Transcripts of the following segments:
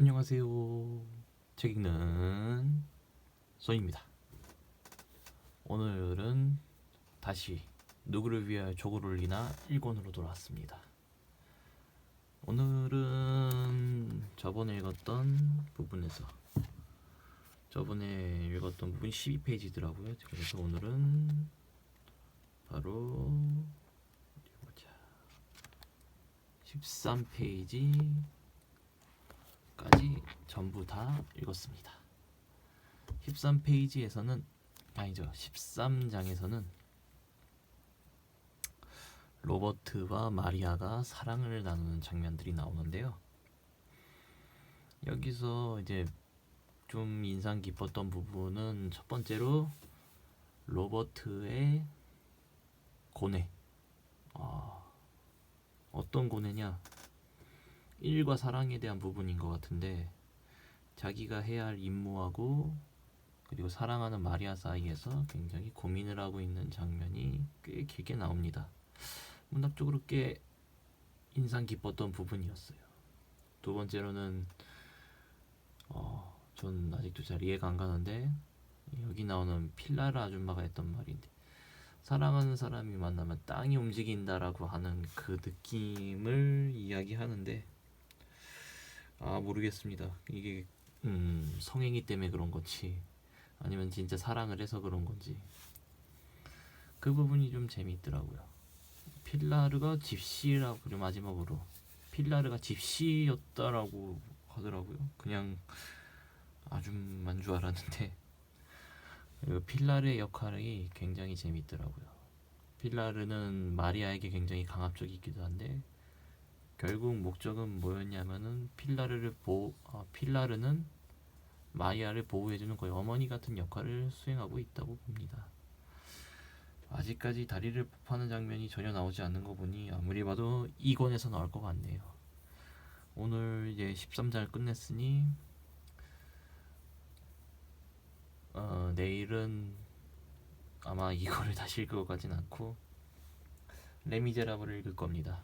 안녕하세요. 책 읽는 손입니다. 오늘은 다시 누구를 위하여 이나 1권으로 돌아왔습니다. 오늘은 저번에 읽었던 부분에서 저번에 읽었던 부분이 12페이지더라고요. 그래서 오늘은 바로 어디 보자. 13페이지 까지 전부 다 읽었습니다. 13페이지에서는 아니죠. 13장에서는 로버트와 마리아가 사랑을 나누는 장면들이 나오는데요. 여기서 이제 좀 인상 깊었던 부분은 첫 번째로 로버트의 고뇌. 아, 어떤 고뇌냐? 일과 사랑에 대한 부분인 것 같은데 자기가 해야 할 임무하고 그리고 사랑하는 마리아 사이에서 굉장히 고민을 하고 있는 장면이 꽤 길게 나옵니다. 문학적으로 꽤 인상 깊었던 부분이었어요. 두 번째로는 어, 전 아직도 잘 이해가 안 가는데 여기 나오는 필라르 아줌마가 했던 말인데 사랑하는 사람이 만나면 땅이 움직인다라고 하는 그 느낌을 이야기하는데 아 모르겠습니다. 이게 음, 성행위 때문에 그런 건지 아니면 진짜 사랑을 해서 그런 건지 그 부분이 좀 재미있더라고요. 필라르가 집시라고 그리고 마지막으로 필라르가 집시였다라고 하더라고요. 그냥 아줌만 줄 알았는데 그 필라르의 역할이 굉장히 재미있더라고요. 필라르는 마리아에게 굉장히 강압적이기도 한데 결국 목적은 뭐였냐면은 필라르를 보 아, 필라르는 마리아를 보호해주는 거의 어머니 같은 역할을 수행하고 있다고 봅니다. 아직까지 다리를 파는 장면이 전혀 나오지 않는 거 보니 아무리 봐도 2권에서 나올 것 같네요. 오늘 이제 13장을 끝냈으니 어, 내일은 아마 이거를 다시 읽을 것 같진 않고 레미제라블을 읽을 겁니다.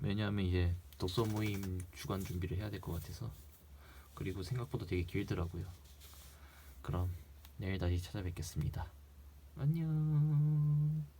왜냐하면 이제 독서 모임 주간 준비를 해야 될 것 같아서 그리고 생각보다 되게 길더라고요. 그럼 내일 다시 찾아뵙겠습니다. 안녕.